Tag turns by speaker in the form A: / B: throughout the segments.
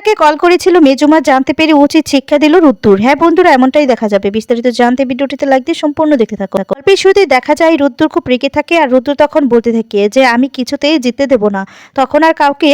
A: তাকে কল করেছিল, মেজুমা জানতে পেরে উচিত শিক্ষা দিল রুদ্দুর। হ্যাঁ বন্ধুরা, এমনটাই দেখা যাবে। বিস্তারিত জানতে ভিডিওটিতে লাইক দিয়ে সম্পূর্ণ দেখতে থাকো গল্পের শুরুতেই দেখা যায় রুদ্দুর খুব রেগে থাকে আর রুদ্দুর তখন বলতে থাকে যে, আমি কিছুতেই জিততে দেব না। তখন আর কাউকে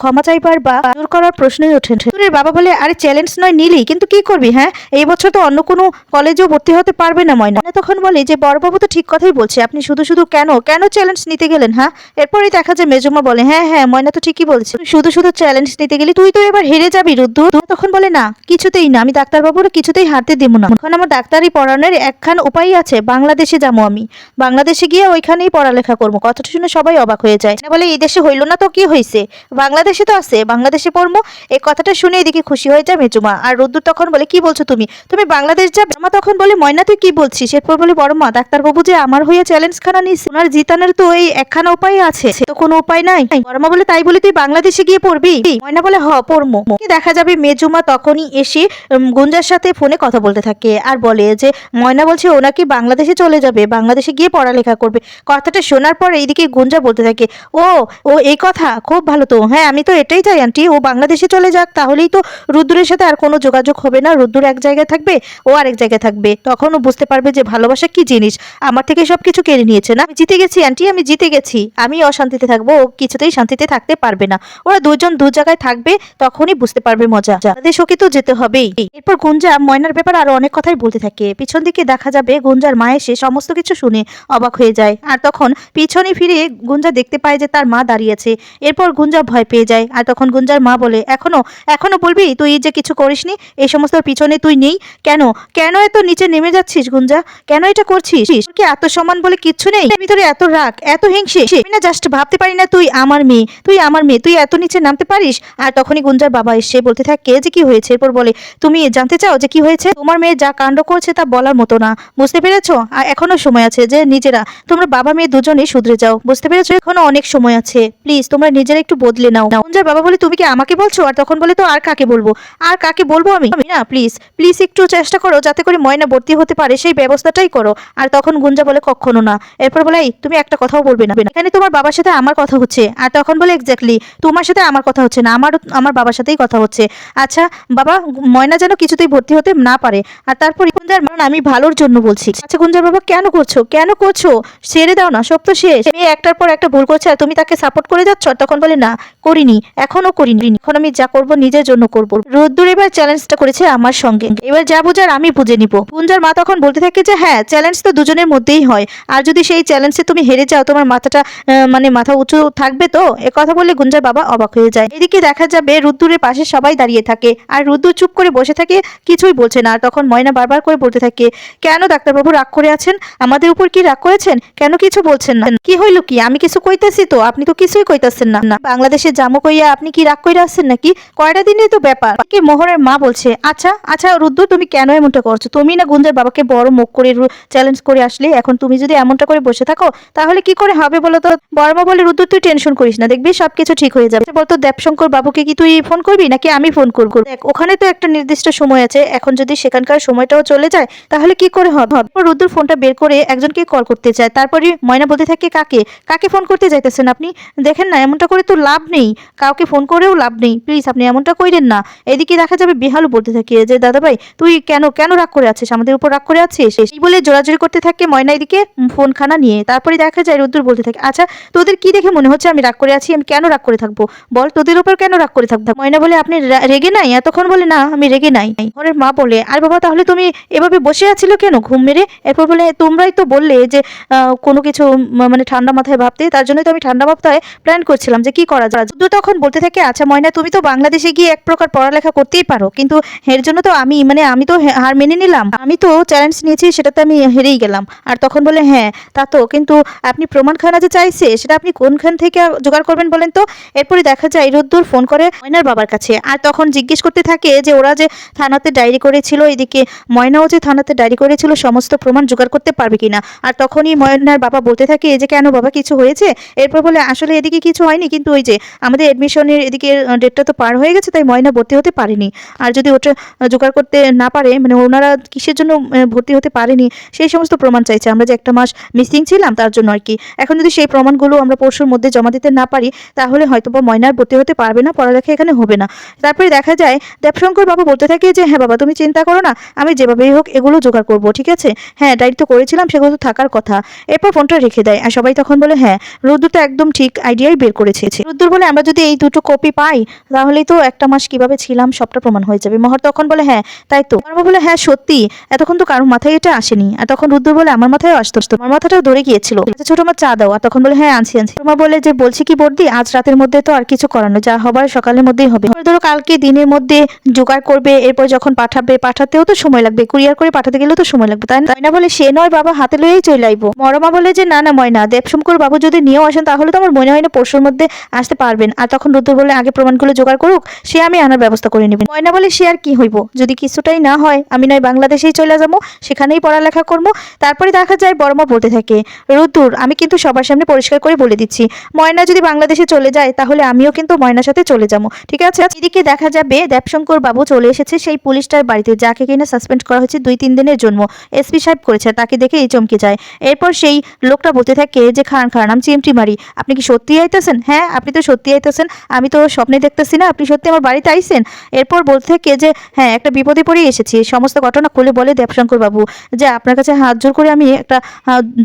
A: ক্ষমা চাইবার বা জোর করার প্রশ্নই ওঠে। রুদ্দুরের বাবা বলে, আরে চ্যালেঞ্জ নয়, নিলি। কিন্তু কি করবি হ্যাঁ? এই বছর তো অন্য কোনো কলেজেও ভর্তি হতে পারবে না ময়না। তখন বলে যে, বড়বাবু তো ঠিক কথাই বলছে। আপনি শুধু শুধু কেন কেন চ্যালেঞ্জ নিতে গেলেন হ্যাঁ? এরপরেই দেখা যায় মেজুমা বলে হ্যাঁ হ্যাঁ ময়না তো ঠিকই বলছে। শুধু শুধু চ্যালেঞ্জ নিতে গেলি, তুই তো এবার হেরে যাবি রুদ্দু তখন বলে, না, কিছুতেই না, আমি ডাক্তারবাবুর কিছুতেই হারতে দেবো না। এখন আমার ডাক্তারি পড়ানোর একখান উপায় আছে, বাংলাদেশে যাব আমি। বাংলাদেশে গিয়ে ওইখানেই পড়ালেখা করব। কথাটা শুনে সবাই অবাক হয়ে যায়। বলে, এই দেশে হইল না তো, কি হয়েছে বাংলাদেশে তো আছে, বাংলাদেশে পড়ব। এই কথাটা শুনে এদিকে খুশি হয়ে যায় মেজুমা। আর রুদ্দুর তখন বলে, কি বলছো তুমি? তুমি বাংলাদেশ যাবে? মা তখন বলে, ময়না, তুই কি বলছিস? এরপর বলে, বড় মা, ডাক্তারবাবু যে আমার হয়ে চ্যালেঞ্জ খানা নিস ওনার জিতানোর তো এই একখানা উপায় আছে। তো কোনো উপায় নাই। বড় মা বলে, তাই বলে তুই বাংলাদেশে গিয়ে পড়বি? ময়না বলে, হ পড়মো কি দেখা যাবে মেজুমা তখনই এসে গুঞ্জার সাথে ফোনে কথা বলতে থাকে আর বলে যে, ময়না বলছে ও নাকি বাংলাদেশে চলে যাবে, বাংলাদেশে গিয়ে পড়ালেখা করবে। কথাটা শোনার পর এইদিকে গুঞ্জা বলতে থাকে, ও ও এই কথা, খুব ভালো তো হ্যাঁ আমি তো এটাই চাই আন্টি, ও বাংলাদেশে চলে যাক, তাহলেই তো রুদ্রের সাথে আর কোনো যোগাযোগ হবে না, রুদ্র এক জায়গায় থাকবে, ও আরেক জায়গায় থাকবে। তখন ও বুঝতে পারবে যে ভালোবাসা কি জিনিস, আমার থেকে সব কিছু কেড়ে নিয়েছে না। জিতে গেছি আন্টি, আমি জিতে গেছি, আমি অশান্তিতে থাকব, ও কিছুতেই শান্তিতে থাকতে পারবে না। ওরা দুজন দু জায়গায় থাকবে তখনই বুঝতে পারবে মজা। তাদের শোকে তো যেতে হবেই। এরপর গুঞ্জা ময়নার ব্যাপারে আরও অনেক কথাই বলতে থাকে। পিছন দিকে দেখা যাবে গুঞ্জার মা এসে সমস্ত কিছু শুনে অবাক হয়ে যায়। আর তখন পিছনে ফিরে গুঞ্জা দেখতে পায় যে তার মা দাঁড়িয়েছে এরপর গুঞ্জা ভয় পেয়ে যায়। আর তখন গুঞ্জার মা বলে, এখনও এখনও বলবি? তুই যে কিছু করিসনি? এই সমস্ত পিছনে তুই নেই? কেন? কেন এত নিচে নেমে যাচ্ছিস গুঞ্জা? কেন এটা করছিস? কি আত্মসম্মান বলে কিচ্ছু নেই? তোর ভিতরে এত রাগ, এত হিংসে? আমি না জাস্ট ভাবতে পারি না তুই আমার মেয়ে। তুই আমার মেয়ে। তুই এত নিচে নামতে পারিস? আর তখনই গুঞ্জার বাবা এসে বলতে থাকে যে, কি হয়েছে? এরপর বলে, তুমি জানতে চাও যে, কি হয়েছে? তোমার মেয়ে যা কাণ্ড করছে তা বলার মতো না। বুঝতে পেরেছ? আর এখনও সময় আছে যে, নিজেরা, তোমরা বাবা মেয়ে দুজনেই শুধরে যাও। বুঝতে পেরেছ? এখনও অনেক সময় আছে। প্লিজ, তোমরা নিজেরা একটু বদলে নাও। গুঞ্জার বাবা বলে, তুমি কি আমাকে বলছো? আর তখন বলে, তো আর কাকে বলব? আর কাকে বলব আমি? আমি না, প্লিজ প্লিজ একটু চেষ্টা করো যাতে করে ময়না ভর্তি হতে পারে। সেই ব্যবস্থাটাই করো। আর তখন গুঞ্জা বলে, কখনো না। এরপর বলে তুমি একটা কথাও বলবে না। এখানে তোমার বাবার সাথে আমার কথা হচ্ছে। আর তখন বলে এক্স্যাক্টলি তোমার সাথে আমার কথা হচ্ছে না। আমার আমার বাবার সাথেই কথা হচ্ছে। আচ্ছা বাবা, ময়না যেন কিছুতেই ভর্তি হতে না পারে। আর তারপর গুঞ্জার মান আমি ভালোর জন্য বলছি। আচ্ছা গুঞ্জার বাবা, কেন করছ? কেন করছ? ছেড়ে দাও না, সব তো শেষ। মেয়ে একটার পর একটা ভুল করছে আর তুমি তাকে সাপোর্ট করে যাচ্ছ? তখন বলে, না, করিনি এখনও করিনি। এখন আমি যা করব, নিজের জন্য করব। রোদ্দুর এবার চ্যালেঞ্জটা করেছে আমার সঙ্গে। এবার যা বোঝার আমি বুঝে নিব। গুঞ্জার মা তখন বলতে থাকে যে হ্যাঁ চ্যালেঞ্জ তো দুজনের মধ্যেই হয়। আর যদি সেই চ্যালেঞ্জে তুমি হেরে যাও, তোমার মাথাটা মানে মাথা উঁচু থাকবে তো? এ কথা বলে গুঞ্জার বাবা অবাক হয়ে যায়। এদিকে দেখা যাবে রুদ্দুরের পাশে সবাই দাঁড়িয়ে থাকে। আর রুদ্দুর চুপ করে বসে থাকে, কিছুই বলছে না। আর তখন ময়না বারবার করে বলতে থাকে, কেন ডাক্তারবাবু রাগ করে আছেন? আমাদের উপর কি রাগ করেছেন? কেন কিছু বলছেন না? কি হইল কি? আমি কিছু কইতেছি তো? আপনি তো কিছুই কইতাছেন না। বাংলাদেশে জামু কইয়া আপনি কি রাগ কইরা আছেন নাকি? কয়টা দিনই তো ব্যাপার? কি মোহরের মা বলছে আচ্ছা আচ্ছা রুদ্দু তুমি কেন এমনটা করছ? তুমি না গুঞ্জার বাবাকে বড় মুখ করে চ্যালেঞ্জ করে আসলে? এখন তুমি যদি এমনটা করে বসে থাকো, তাহলে কি করে হবে বলো তো? মা বলে রুদ্দু তুই টেনশন করিস না, দেখবি সবকিছু ঠিক হয়ে যাবে। বলতো দেবশঙ্কর বাবুকে কি তুই ফোন করবি নাকি আমি ফোন করব? দেখ, ওখানে তো একটা নির্দিষ্ট সময় আছে। এখন যদি সেখানকার সময়টাও চলে যায়, তাহলে কি করে হবে? রুদ্দুর ফোনটা বের করে একজনকে কল করতে চায়। তারপরে ময়না বলতে থাকে, কাকে? কাকে ফোন করতে যাইতেছেন আপনি? দেখেন না, এমনটা করে তো লাভ নেই। কাউকে ফোন করেও লাভ নেই। প্লিজ, আপনি এমনটা কইরেন না। এদিকে দেখা যাবে বিহালও বলতে থাকে, যে দাদা ভাই তুই কেন কেন রাগ করে আছিস? আমাদের উপর রাগ করে আছিস? এই বলে জোরাজোরি করতে থাকে ময়না এদিকে ফোনখানা নিয়ে। তারপরে দেখা যায় রুদ্দুর বলতে থাকে আচ্ছা তোদের কি দেখে মনে হচ্ছে আমি রাগ করে আছি? আমি কেন রাগ করে থাকব? বল, তোদের উপর কেন রাগ করে থাকব ময়না বলে, আপনি রেগে নাই? এতক্ষণ বলে, না, আমি রেগে নাই। ওরের মা বলে, আর বাবা, তাহলে তুমি এভাবে বসে আছিল কেন? ঘুম মেরে? এরপর বলে, তোমরাই তো বললে যে কোনো কিছু মানে ঠান্ডা মাথায় ভাবতে, তার জন্যই তো আমি ঠান্ডা মাথায় প্ল্যান করছিলাম যে কি করা যায়? যুদ্ধ তখন বলতে থাকে আচ্ছা ময়না, তুমি তো বাংলাদেশে গিয়ে এক প্রকার পড়ালেখা করতেই পারো, কিন্তু এর জন্য তো আমি মানে আমি তো হার মেনে নিলাম। আমি তো চ্যালেঞ্জ নিয়েছি, সেটাতে আমি হেরেই গেলাম। আর তখন বলে হ্যাঁ তা তো, কিন্তু আপনি প্রমাণখানা যে চাইছে, সেটা আপনি কোনখান থেকে জোগাড় করবেন বলেন তো? এরপরে দেখা যায়, রোদ্দুর ফোন করে ময়নার বাবার কাছে। আর তখন জিজ্ঞেস করতে থাকে যে, ওরা যে থানাতে ডায়েরি করেছিল, এদিকে ময়নাও যে থানাতে ডায়েরি করেছিল, সমস্ত প্রমাণ জোগাড় করতে পারবে কিনা? আর তখনই ময়নার বাবা বলতে থাকে যে, কেন বাবা কিছু হয়েছে? এরপর বলে, আসলে এদিকে কিছু হয়নি, কিন্তু ওই যে আমাদের অ্যাডমিশনের এদিকে ডেটটা তো পার হয়ে গেছে, তাই ময়না ভর্তি হতে পারেনি। আর যদি ওটা জোগাড় করতে না পারে মানে ওনারা কিসের জন্য ভর্তি হতে পারেনি, সেই সমস্ত প্রমাণ চাইছে। আমরা যে একটা মাস মিসিং ছিলাম, তার জন্য আর কি। এখন যদি সেই প্রমাণগুলো আমরা পরশুর মধ্যে জমা দিতে না পারি, তাহলে হয়তো বা ময়নার ভর্তি হতে পারবে না। পড়ালেখা এখানে হবে না। তারপরে দেখা যায়, দেবশঙ্কর বাবু বলতে থাকে যে হ্যাঁ বাবা, তুমি চিন্তা করো না, আমি যেভাবেই হোক এগুলো জোগাড় করব, ঠিক আছে? হ্যাঁ তো করেছিলাম, সেগুলো তো থাকার কথা। এরপর ফোনটা রেখে দেয়, আর সবাই তখন বলে হ্যাঁ রুদ্র তো একদম ঠিক আইডিয়াই বের করেছে। রুদ্র বলে, আমরা যদি এই দুটো কপি পাই, তাহলেই তো একটা মাস কীভাবে ছিলাম, সবটা প্রমাণ হয়ে যাবে। মহর তখন বলে হ্যাঁ তাই তো। বর্মা বলে হ্যাঁ সত্যি, এতক্ষণ তো কারোর মাথায় এটা আসেনি। আর তখন রুদ্র বলে, আমার মাথায় আসতো। আমার মাথাটাও ধরে গিয়েছিল। ছোট আমার চা দাও। আর তখন বলে হ্যাঁ আনছি আনছি। তোমার বলে যে, বলছি কি, বর্দি, আজ রাতের মধ্যে তো আর কিছু করানো যা হবার সকালের মধ্যেই হবে। ধরো কালকে দিনের মধ্যে জোগাড় করবে, এরপর যখন পাঠাবে, পাঠাতেও তো সময় লাগবে। কুরিয়ার করে পাঠাতে গেলেও তো সময় লাগবে, তাই না? বলে সে নয়, বাবা হাতে লইয়েই চলে আইবো। মরমা বলে যে, না না, ময়না দেবশঙ্কর বাবু যদি নিয়েও আসেন, তাহলে তো আমার মনে হয় না পরশুর মধ্যে আসতে পারবেন। আর তখন রুদ্র বলে, আগে প্রমাণগুলো জোগাড় করুক, সে আমি আনার ব্যবস্থা করে নেবেন ময়না বলে, সে আর কি হইব? যদি কিছুটাই না হয়, আমি নয় বাংলাদেশেই চলে যাব, সেখানেই পড়ালেখা করব, তারপরে দেখা যায় বড়মা বলতে থাকে রুদ্দুর আমি কিন্তু সবার সামনে পরিষ্কার করে বলে দিচ্ছি, ময়না যদি বাংলাদেশে চলে যায়, তাহলে আমিও কিন্তু ময়নার সাথে চলে যাব। ঠিক আছে? এদিকে দেখা যাবে, দেবশঙ্কর বাবু চলে এসেছে সেই পুলিশটার বাড়িতে, যাকে কিনা সাসপেন্ড করা হয়েছে দুই তিন দিনের জন্য। এসপি সাহেব করেছে, তাকে দেখে এই চমকে যায়। এরপর সেই লোকটা বলতে থাকে যে, খান খান, আমি চিমটি মারি। আপনি কি সত্যি আইতেছেন? হ্যাঁ আপনি তো সত্যি আইতেছেন। আমি তো স্বপ্নে দেখতেছি না। আপনি সত্যি আমার বাড়িতে আইছেন? এরপর বলতে থাকে যে হ্যাঁ একটা বিপদে পড়ে এসেছি। সমস্ত ঘটনা খুলে বলে দেবশঙ্কর বাবু যে, আপনার কাছে হাত জোর করে আমি একটা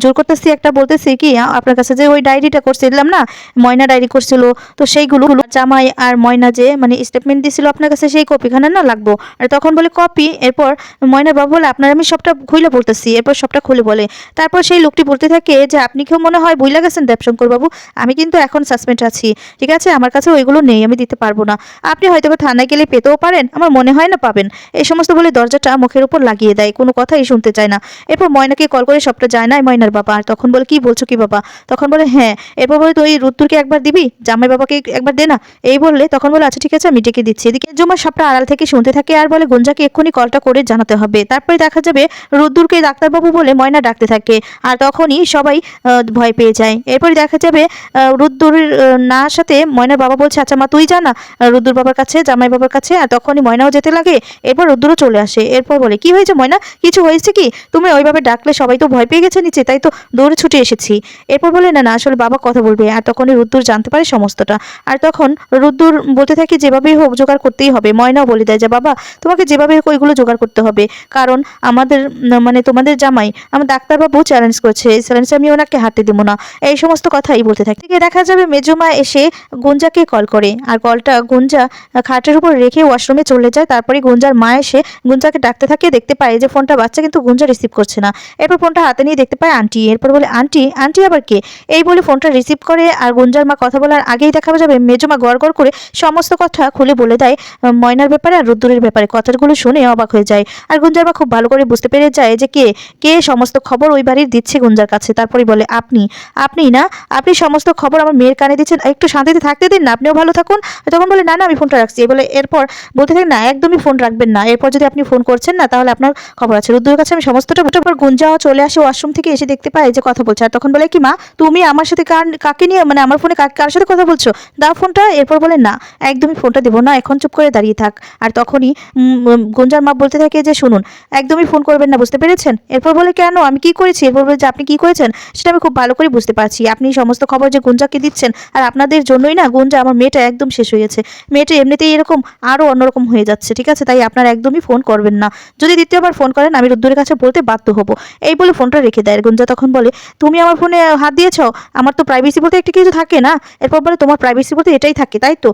A: জোর করতেছি, একটা বলতেছি কি আপনার কাছে যে, ওই ডায়েরিটা করছিলাম না, ময়না ডায়েরি করছিল, তো সেইগুলো, জামাই আর ময়না যে মানে স্টেটমেন্ট দিছিল আপনার কাছে সেই কপিখানা না লাগবো। আর তখন বলে কপি এরপর ময়না বাবু বলে, আপনার আমি সবটা খুলে বলতেছি। এরপর সবটা খুলে বলে। তারপর সেই লোকটি বলতে থাকে যে, আপনি কেউ মনে হয় বুঝলা গেছেন দেবশঙ্কর বাবু? আমি কিন্তু এখন সাসপেন্ড আছি। ঠিক আছে, আমার কাছে ওইগুলো নেই, আমি দিতে পারব না। আপনি হয়তো থানায় গেলে পেতেও পারেন, আমার মনে হয় না পাবেন। এই সমস্ত বলে দরজাটা মুখের উপর লাগিয়ে দেয়, কোনো কথাই শুনতে চায় না। এরপর ময়নাকে কল করে সবটা যায় না ময়নার বাবা। আর তখন বলে, কি বলছো কি বাবা? তখন বলে হ্যাঁ। এরপর বলে, তুই রুদ্দুরকে একবার দিবি? জামাই বাবাকে একবার দে না? এই বললে তখন বলে আচ্ছা ঠিক আছে আমি ডেকে দিচ্ছি। এদিকে জমা সবটা আড়াল থেকে শুনতে থাকে আর বলে গুঞ্জাকে এক্ষুনি কলটা করে জানাতে হবে। তারপরে দেখা যাবে রুদ্দুরকে ডাক্তারবাবু বলে ময়না ডাকতে থাকে আর তখনই সবাই ভয় পেয়ে যায়। এরপরে দেখা যাবে আহ, না সাথে ময়নার বাবা বলছে আচ্ছা মা তুই জানা রুদ্দুর বাবার কাছে জামাই বাবার কাছে। আর তখনই ময়নাও যেতে লাগে এরপর রুদ্দুরও চলে আসে। এরপর বলে কি হয়েছে ময়না? কিছু হয়েছে কি? তুমি ওইভাবে ডাকলে সবাই তো ভয় পেয়ে গেছে নিচে তাই তো দৌড়ে ছুটে এসেছি। এরপর বলে না না আসলে বাবা কথা বলবে। আর তখনই রুদ্দুর জানতে পারে সমস্তটা। আর তখন রুদ্দুর বলতে থাকে যেভাবেই হোক জোগাড় করতেই হবে। ময়নাও বলে দেয় যে, বাবা, তোমাকে যেভাবে হোক ওইগুলো জোগাড় করতে হবে। কারণ আমাদের মানে তোমাদের জামাই আমার ডাক্তারবাবু চ্যালেঞ্জ করছে। এই চ্যালেঞ্জ আমি ওনাকে হাঁটতে দেবো না। এই সমস্ত কথাই বলতে থাকে। এদিকে দেখা যাবে মেজমা এসে গুঞ্জাকে কল করে। আর কলটা গুঞ্জা খাটের উপর রেখে ওয়াশরুমে চলে যায়। তারপরে গুঞ্জার মা এসে গুঞ্জাকে ডাকতে থাকে। দেখতে পায় যে, ফোনটা বাচ্চা কিন্তু গুঞ্জা রিসিভ করছে না। এরপর ফোনটা হাতে নিয়ে দেখতে পায় আন্টি এরপর বলে, আন্টি আন্টি আবার কে? এই বলে ফোনটা রিসিভ করে। আর গুঞ্জার মা কথা বলার আগেই দেখা যাবে মেজমা গড় করে সমস্ত কথা খুলে বলে দেয় ময়নার ব্যাপারে আর রুদ্দুরের ব্যাপারে। কথাগুলো শুনে অবাক হয়ে যায়। আর গুঞ্জার মা খুব ভালো করে বুঝতে পেরে যায় যে কে কে সমস্ত খবর ওই বাড়ির দিচ্ছে গুঞ্জার কাছে। তারপরে বলে, আপনি আপনি না, আপনি সমস্ত খবর আমার মেয়ের কানে দিচ্ছেন। একটু শান্তিতে থাকতে দিন না, আপনিও ভালো থাকুন। তখন বলে, না না, আমি ফোনটা রাখছি। বলে, এরপর বলতে থাকেন না, একদমই ফোন রাখবেন না। এরপর যদি আপনি ফোন করছেন না, তাহলে আপনার খবর আছে। রুদ্রের কাছে আমি সমস্তটা পর গুঞ্জাও চলে আসে, ওয়াশরুম থেকে এসে দেখতে পায় যে কথা বলছে। আর তখন বলে, কি মা, তুমি আমার সাথে কার, কাকে নিয়ে মানে আমার ফোনে কার সাথে কথা বলছো? দাও ফোনটা। এরপর বলে, না একদমই ফোনটা দেবো না, এখন চুপ করে দাঁড়িয়ে থাক। আর তখনই গুঞ্জার মা বলতে থাকে যে, শুনুন, একদমই ফোন করবেন না, বুঝতে পেরেছেন? এরপর বলে, কেন? আমি কি করেছি? এরপর বলে, যে, আপনি কি করেছেন? সেটা আমি খুব ভালো করে বুঝতে পারছি। আপনি সমস্ত খবর যে, গুঞ্জাকে দিচ্ছেন, আর আপনাদের জন্যই না, গুঞ্জা, আমার মেয়েটা একদম শেষ হয়ে গেছে। মেয়েটা এমনিতেই এরকম আরও অন্যরকম হয়ে যাচ্ছে, ঠিক আছে? তাই আপনার একদমই ফোন করবেন না। যদি দ্বিতীয়বার ফোন করেন, আমি রুদ্দুরের কাছে বলতে বাধ্য হব। এই বলে ফোনটা রেখে দেয়। গুঞ্জা তখন বলে, তুমি আমার ফোনে হাত দিয়েছ? আমার তো প্রাইভেসি বলতে একটা কিছু থাকে না? এরপর বলে, তোমার প্রাইভেসি বলতে এটাই থাকে, তাই তো?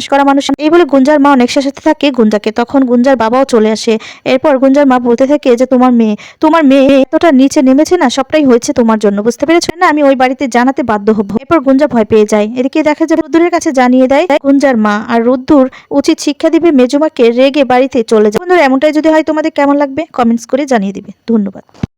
A: সর্বনাশ করা মানুষ। এই বলে গুঞ্জার মা অনেক সাথে থাকে। গুঞ্জাকে তখন গুঞ্জার বাবাও চলে আসে। এরপর গুঞ্জার মা বলতে থাকে যে, তোমার মেয়ে তোমার মেয়ে এতটা নিচে নেমেছে না, সবটাই হয়েছে তোমার জন্য, বুঝতে পেরেছ? না, আমি ওই বাড়িতে জানাতে বাধ্য হব। এরপর গুঞ্জা ভয় পেয়ে যায়। এদিকে দেখা যায় রুদ্দুরের কাছে জানিয়ে দেয়, গুঞ্জার মা আর রুদ্দুর উচিত শিক্ষা দিবে, মেজুমাকে রেগে বাড়িতে চলে যায় বন্ধুরা, এমনটাই যদি হয় তোমাদের কেমন লাগবে, কমেন্টস করে জানিয়ে দিবে। ধন্যবাদ।